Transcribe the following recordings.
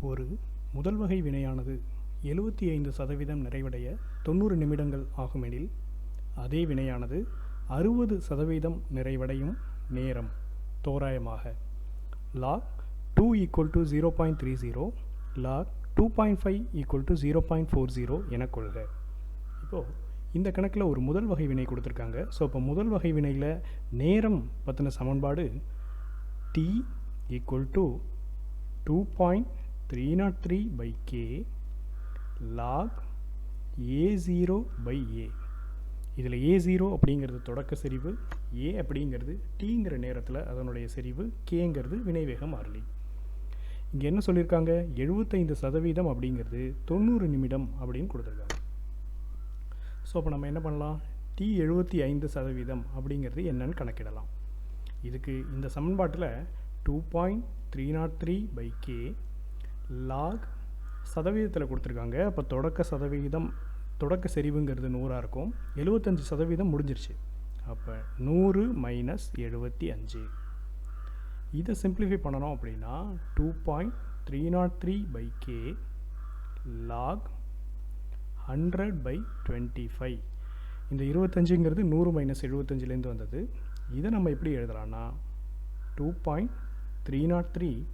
ஒரு முதல் வகை வினையானது எழுபத்தி ஐந்து சதவீதம் நிறைவடைய தொண்ணூறு நிமிடங்கள் ஆகுமெனில் அதே வினையானது அறுபது சதவீதம் நிறைவடையும் நேரம் தோராயமாக. Log two equal to zero point three zero log two point five equal to zero point four zero என கொள்க. இப்போது இந்த கணக்கில் ஒரு முதல் வகை வினை கொடுத்துருக்காங்க. ஸோ இப்போ முதல் வகை வினையில் நேரம் பற்றின சமன்பாடு t equal to two point three naught three by k log a zero by a இதில் a0 அப்படிங்கிறது தொடக்க செறிவு ஏ அப்படிங்கிறது டிங்கிற நேரத்தில் அதனுடைய செறிவு கேங்கிறது வினைவேக மாறிலி. இங்கே என்ன சொல்லியிருக்காங்க எழுபத்தைந்து சதவீதம் அப்படிங்கிறது தொண்ணூறு நிமிடம் அப்படின்னு கொடுத்துருக்காங்க. ஸோ அப்போ நம்ம என்ன பண்ணலாம்? டி எழுபத்தி ஐந்து சதவீதம் அப்படிங்கிறது என்னன்னு கணக்கிடலாம். இதுக்கு இந்த சமன்பாட்டில் two point three naught three by k log சதவீதத்தில் கொடுத்துருக்காங்க. அப்போ தொடக்க சதவீதம் தொடக்க செறிவுங்கிறது நூறாக இருக்கும். எழுபத்தஞ்சு சதவீதம் முடிஞ்சிருச்சு. அப்போ நூறு மைனஸ் எழுபத்தி அஞ்சு. இதை சிம்பிளிஃபை பண்ணணும் அப்படின்னா two point three naught three by k log hundred by twenty five இந்த இருபத்தஞ்சுங்கிறது நூறு மைனஸ் எழுபத்தஞ்சிலேருந்து வந்தது. இதை நம்ம எப்படி எழுதலாம்னா two point three naught three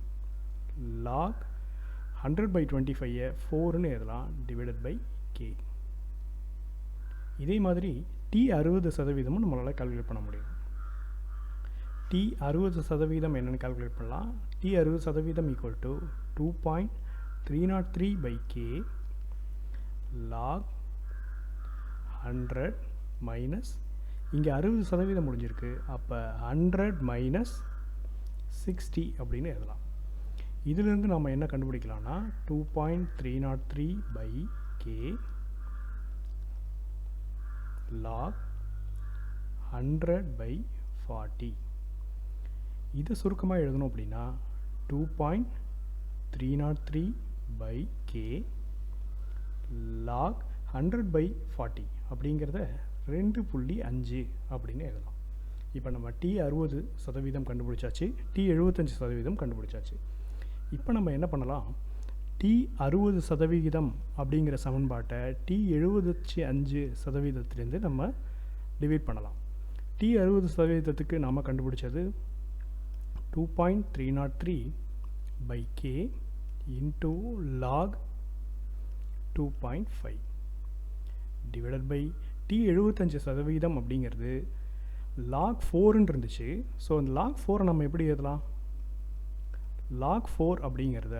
log hundred by twenty ஃபைவை ஃபோர்னு எழுதலாம் டிவைடட் பை கே இதே மாதிரி டி அறுபது சதவீதமும் நம்மளால் கால்குலேட் பண்ண முடியும். டி அறுபது சதவீதம் என்னென்னு கால்குலேட் பண்ணலாம். டி அறுபது சதவீதம் equal to two point three naught three by k log hundred minus இங்கே அறுபது சதவீதம் முடிஞ்சிருக்கு. அப்போ ஹண்ட்ரட் மைனஸ் சிக்ஸ்டி அப்படின்னு எழுதலாம். இதிலிருந்து நம்ம என்ன கண்டுபிடிக்கலாம்னா two point three naught three by k log hundred by forty இதை சுருக்கமாக எழுதணும் அப்படின்னா two point three naught three by k log hundred by forty அப்படிங்கிறத ரெண்டு புள்ளி அஞ்சு அப்படின்னு எழுதலாம். இப்போ நம்ம டி அறுபது சதவீதம் கண்டுபிடிச்சாச்சு டி எழுபத்தஞ்சி சதவீதம் கண்டுபிடிச்சாச்சு. இப்போ நம்ம என்ன பண்ணலாம்? டி அறுபது சதவிகிதம் அப்படிங்கிற சமன்பாட்டை டி எழுபத்தி அஞ்சு சதவீதத்திலேருந்து நம்ம டிவைட் பண்ணலாம். டி அறுபது சதவீதத்துக்கு நாம் கண்டுபிடிச்சது two point three naught three by k into log two point five divided by t எழுபத்தஞ்சு சதவீதம் அப்படிங்கிறது லாக் ஃபோருன்னு இருந்துச்சு. ஸோ அந்த லாக் ஃபோரை நம்ம எப்படி எழுதலாம்? லாக் ஃபோர் அப்படிங்கிறத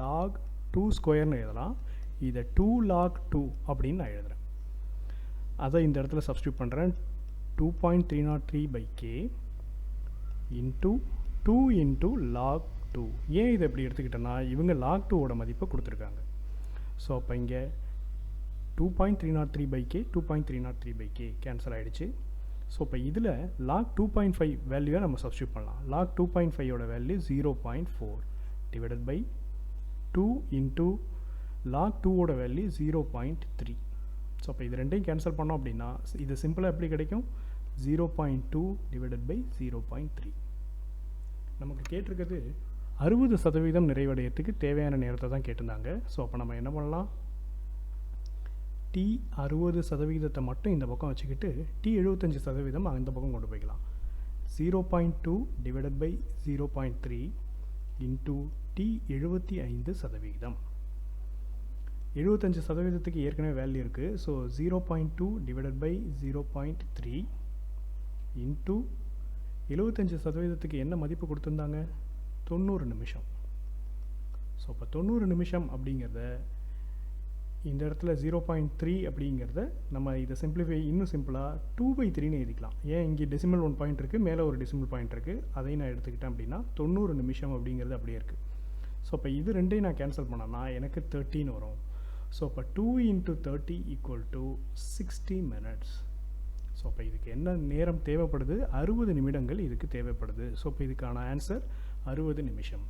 லாக் டூ ஸ்கொயர்னு எழுதலாம். இதை டூ லாக் டூ அப்படின்னு நான் எழுதுகிறேன் அதை இந்த இடத்துல சப்ஸ்டியூட் பண்ணுறேன் two point three naught three by k into two into log two ஏன் இதை எப்படி எடுத்துக்கிட்டேன்னா இவங்க லாக் டூவோட மதிப்பை கொடுத்துருக்காங்க. ஸோ அப்போ இங்கே two point three naught three by k two point three naught three by k cancel ஆகிடுச்சு ஸோ இப்போ இதில் லாக் டூ பாயிண்ட் ஃபைவ் வேல்யூவை நம்ம சப்ஸ்டியூட் பண்ணலாம். Log two point ஃபைவோட value zero point four divided by two into log டூவோட value zero point three so அப்போ இது ரெண்டையும் கேன்சல் பண்ணோம் அப்படின்னா இது சிம்பிளாக எப்படி கிடைக்கும்? Zero point two divided by zero point three நமக்கு கேட்டிருக்கிறது அறுபது சதவீதம் நிறைவடையத்துக்கு தேவையான நேரத்தை தான் கேட்டிருந்தாங்க. ஸோ அப்போ நம்ம என்ன பண்ணலாம்? டி அறுபது சதவீதத்தை மட்டும் இந்த பக்கம் வச்சுக்கிட்டு டி எழுபத்தஞ்சி சதவீதம் அந்த பக்கம் கொண்டு போய்க்கலாம். Zero point two divided by zero point three into t எழுபத்தி ஐந்து சதவீதம். எழுபத்தஞ்சு சதவீதத்துக்கு ஏற்கனவே வேல்யூ இருக்குது so zero point two divided by zero point three into எழுபத்தஞ்சு சதவீதத்துக்கு என்ன மதிப்பு கொடுத்துருந்தாங்க? தொண்ணூறு நிமிஷம். ஸோ இப்போ தொண்ணூறு நிமிஷம் அப்படிங்கிறத இந்த இடத்துல ஜீரோ பாயிண்ட் த்ரீ அப்படிங்கிறத நம்ம இதை சிம்பிளிஃபை இன்னும் சிம்பிளாக டூ பை த்ரீன்னு எழுதிக்கலாம். ஏன் இங்கே டெசிமல் ஒன் பாயிண்ட் இருக்குது மேலே ஒரு டெசிமல் பாயிண்ட் இருக்குது அதையும் நான் எடுத்துக்கிட்டேன் அப்படின்னா தொண்ணூறு நிமிஷம் அப்படிங்கிறது அப்படியே இருக்குது ஸோ இப்போ இது ரெண்டையும் நான் கேன்சல் பண்ணேன்னா எனக்கு தேர்ட்டின்னு வரும். ஸோ அப்போ two into thirty equal to sixty minutes so அப்போ இதுக்கு என்ன நேரம் தேவைப்படுது? அறுபது நிமிடங்கள் இதுக்கு தேவைப்படுது. ஸோ இப்போ இதுக்கான ஆன்சர் அறுபது நிமிஷம்.